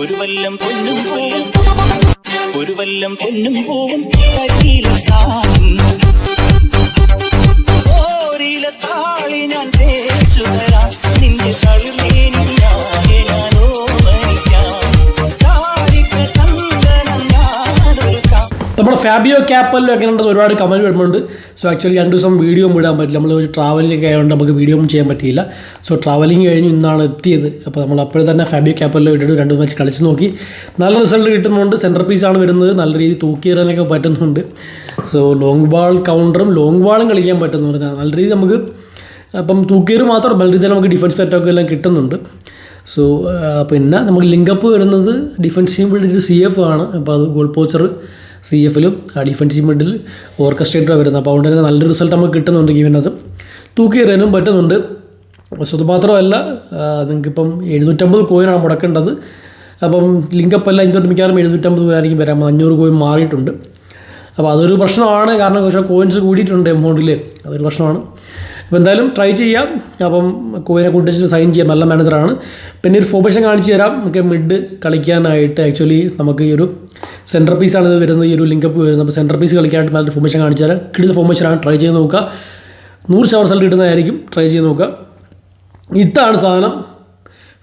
ഒരു വല്ലം പൊന്നും പൂവും ഒരു വല്ലം പൊന്നും പൂവും ഓരില ഫാബിയോ ക്യാപ്പലിലും ഒക്കെ ഉണ്ടെന്ന് ഒരുപാട് കമന്റ് വരുന്നുണ്ട്. സോ ആക്ച്വലി രണ്ട് ദിവസം വീഡിയോ ഇടാൻ പറ്റില്ല. നമ്മൾ ഒരു ട്രാവലിംഗ് ആയതുകൊണ്ട് നമുക്ക് വീഡിയോ ഒന്നും ചെയ്യാൻ പറ്റിയില്ല. സോ ട്രാവലിംഗ് കഴിഞ്ഞ് ഇന്നാണ് എത്തിയത്. അപ്പോൾ നമ്മൾ അപ്പോഴും തന്നെ ഫാബിയോ ക്യാപ്പലിൽ ഇട്ടിട്ട് രണ്ട് മാച്ച് കളിച്ച് നോക്കി. നല്ല റിസൾട്ട് കിട്ടുന്നുണ്ട്. സെന്റർ പീസാണ് വരുന്നത്. നല്ല രീതിയിൽ തൂക്കിയെറിയാനൊക്കെ പറ്റുന്നുണ്ട്. സോ ലോങ് ബാൾ കൗണ്ടറും ലോങ് ബാളും കളിക്കാൻ പറ്റുന്നുണ്ട്. നല്ല രീതിയിൽ നമുക്ക് അപ്പം തൂക്കിയേറ് മാത്രം നല്ല രീതിയിൽ നമുക്ക് ഡിഫൻസ് സെറ്റൊക്കെ എല്ലാം കിട്ടുന്നുണ്ട്. സോ പിന്നെ നമുക്ക് ലിങ്കപ്പ് വരുന്നത് ഡിഫൻസീവ് ചെയ്യുമ്പോഴൊരു സി എഫ് ആണ്. അപ്പോൾ അത് ഗോൾ പോച്ചർ സി എഫിലും ഡിഫൻസീവ് മിഡിൽ ഓർക്കസ്ട്രേറ്റർ വരുന്നത് അപ്പോൾ അതുകൊണ്ട് തന്നെ നല്ലൊരു റിസൾട്ട് നമുക്ക് കിട്ടുന്നുണ്ട് ഗെയിമിനകത്ത് തൂക്കി എറിയാനും പറ്റുന്നുണ്ട്. പക്ഷെ അത് മാത്രമല്ല നിങ്ങൾക്കിപ്പം എഴുന്നൂറ്റമ്പത് കോയിനാണ് മുടക്കേണ്ടത്. അപ്പം ലിങ്കപ്പ് എല്ലാം ഇന്നത്തെ മിക്കവാറും എഴുന്നൂറ്റമ്പത് കോയിനായിരിക്കും വരാം അഞ്ഞൂറ് കോയിൻ മാറിയിട്ടുണ്ട്. അപ്പോൾ അതൊരു പ്രശ്നമാണ്. കാരണം പക്ഷേ കോയിൻസ് കൂടിയിട്ടുണ്ട് എമൗണ്ടിൽ അതൊരു പ്രശ്നമാണ്. അപ്പോൾ എന്തായാലും ട്രൈ ചെയ്യാം. അപ്പം കോയിനെ കൂട്ടിച്ച് സൈൻ ചെയ്യാം. നല്ല മാനേജറാണ് പിന്നെ ഒരു ഫോർമേഷൻ കാണിച്ചു തരാം. നമുക്ക് മിഡ് കളിക്കാനായിട്ട് ആക്ച്വലി നമുക്ക് ഈ ഒരു സെന്റർ പീസാണ് ഇത് വരുന്നത്. ഈ ഒരു ലിങ്കപ്പ് വരുന്നത്. അപ്പോൾ സെന്റർ പീസ് കളിക്കാനായിട്ട് നല്ലൊരു ഫോർമേഷൻ കാണിച്ചു തരാം. കിട്ടുന്ന ഫോർമേഷനാണ് ട്രൈ ചെയ്ത് നോക്കുക. നൂറ് ശതമാനം റിസൾട്ട് കിട്ടുന്നതായിരിക്കും. ട്രൈ ചെയ്ത് നോക്കുക. ഇതാണ് സാധനം.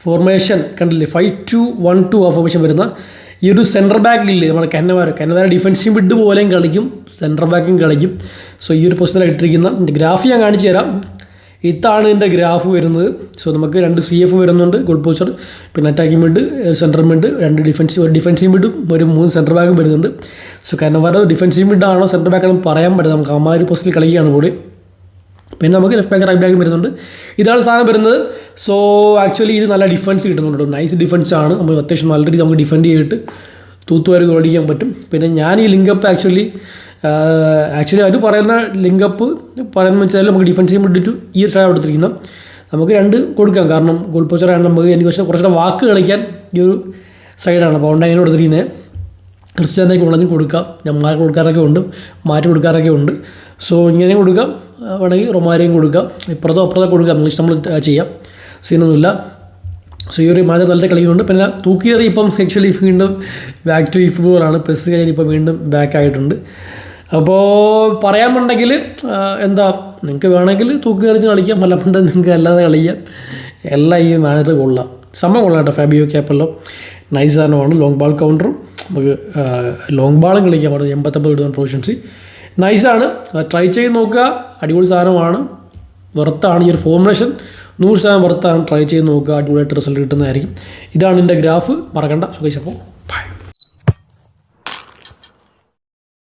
ഫോർമേഷൻ കണ്ടില്ലേ? ഫൈവ് ടു വൺ ടു ആ ഫോർമേഷൻ വരുന്ന ഈ ഒരു സെന്റർ ബാക്കില്ലേ നമ്മുടെ കന്നവാര. കന്നവാര ഡിഫൻസീവ് മിഡ് പോലെയും കളിക്കും. സെന്റർ ബാക്കും കളിക്കും. സോ ഈ ഒരു പൊസിഷനിൽ ഇട്ടിരിക്കുന്ന ഗ്രാഫ് ഞാൻ കാണിച്ചു തരാം. ഇതാണ് ഇതിന്റെ ഗ്രാഫ് വരുന്നത്. സോ നമുക്ക് രണ്ട് സി എഫ് വരുന്നുണ്ട്. ഗോൾ പോസ്റ്റർ പിന്നെ അറ്റാക്കിംഗ് മിഡ് സെന്റർ മിഡ് രണ്ട് ഡിഫൻസീവ് ഒരു ഡിഫൻസീവ് മിഡും ഒരു മൂന്ന് സെന്റർ ബാക്കും വരുന്നുണ്ട്. സോ കന്നവാര ഡിഫൻസീവ് മിഡാണോ സെന്റർ ബാക്കാണോ പറയാൻ പറ്റില്ല. നമുക്ക് അമ്മാതിരി പൊസിഷനിൽ കളിക്കുകയാണ് കൂടി. പിന്നെ നമുക്ക് ലെഫ്റ്റ് ബാക്ക് റൈറ്റ് ബാക്ക് വരുന്നുണ്ട്. ഇതാണ് സാധനം വരുന്നത്. സോ ആക്ച്വലി ഇത് നല്ല ഡിഫൻസ് കിട്ടുന്നുണ്ട് നൈസ് ഡിഫൻസ് ആണ്. നമ്മൾ അത്യാവശ്യം നല്ല രീതിയിൽ നമുക്ക് ഡിഫെൻഡ് ചെയ്തിട്ട് തൂത്തുവരെ ഓടിക്കാൻ പറ്റും. പിന്നെ ഞാൻ ഈ ലിങ്കപ്പ് ആക്ച്വലി ആക്ച്വലി അവർ പറയുന്ന ലിങ്കപ്പ് പറയുന്നത് വെച്ചാൽ നമുക്ക് ഡിഫൻസീവ് വേണ്ടിയിട്ട് ഈ ഒരു സൈഡ് എടുത്തിരിക്കുന്നത് നമുക്ക് രണ്ട് കൊടുക്കാം. കാരണം ഗോൾ പോസ്റ്ററാണ് നമുക്ക് എനിക്ക് പക്ഷേ കുറച്ചുകൂടെ വാക്ക് കളിക്കാൻ ഈ ഒരു സൈഡാണ് അപ്പോൾ അതുകൊണ്ട് അങ്ങനെ കൊടുത്തിരിക്കുന്നത് ക്രിസ്ത്യാനേക്ക് ഉള്ളതും കൊടുക്കാം. ഞമ്മാർ കൊടുക്കാറൊക്കെ ഉണ്ട്. മാറ്റി കൊടുക്കാറൊക്കെ ഉണ്ട്. സോ ഇങ്ങനെ കൊടുക്കാം. വേണമെങ്കിൽ റൊമാരിയും കൊടുക്കാം. ഇപ്പുറത്തോ അപ്പുറത്തോ കൊടുക്കാം. ഇഷ്ടം നമ്മൾ ചെയ്യാം. സീനൊന്നുമില്ല. സോ ഈ ഒരു മാച്ച നല്ല കളിയുണ്ട് പിന്നെ തൂക്കിയേറി ഇപ്പം ആക്ച്വലി വീണ്ടും ബാക്ക് ടു ഫുട്ബോളാണ് പെസ് കഴിഞ്ഞ് ഇപ്പം വീണ്ടും ബാക്ക് ആയിട്ടുണ്ട്. അപ്പോൾ പറയാമെന്നുണ്ടെങ്കിൽ എന്താ നിങ്ങൾക്ക് വേണമെങ്കിൽ തൂക്കിയെറിഞ്ഞ് കളിക്കാം. അല്ലാണ്ട് നിങ്ങൾക്ക് അല്ലാതെ കളിക്കാം. എല്ലാം ഈ മാനേജർ കൊള്ളാം. സമയം കൊള്ളാം കേട്ടോ. ഫാബിയോ ക്യാപ്പല്ലോ നൈസാനോ ആണ്. ലോങ് ബാൾ കൗണ്ടറും നമുക്ക് ലോങ് ബാളും കളിക്കാൻ പറ്റും എൺപത്തൊമ്പത് കിട്ടുന്ന പ്രൊഫഷൻസി നൈസാണ് ട്രൈ ചെയ്ത് നോക്കുക. അടിപൊളി സാധനമാണ്. വെറുത്താണ് ഈ ഒരു ഫോർമുലേഷൻ നൂറ് ശതമാനം വെറുത്താണ് ട്രൈ ചെയ്ത് നോക്കുക. അടിപൊളിയായിട്ട് റിസൾട്ട് കിട്ടുന്നതായിരിക്കും. ഇതാണ് എന്റെ ഗ്രാഫ് മറക്കണ്ട. സുഖേഷ്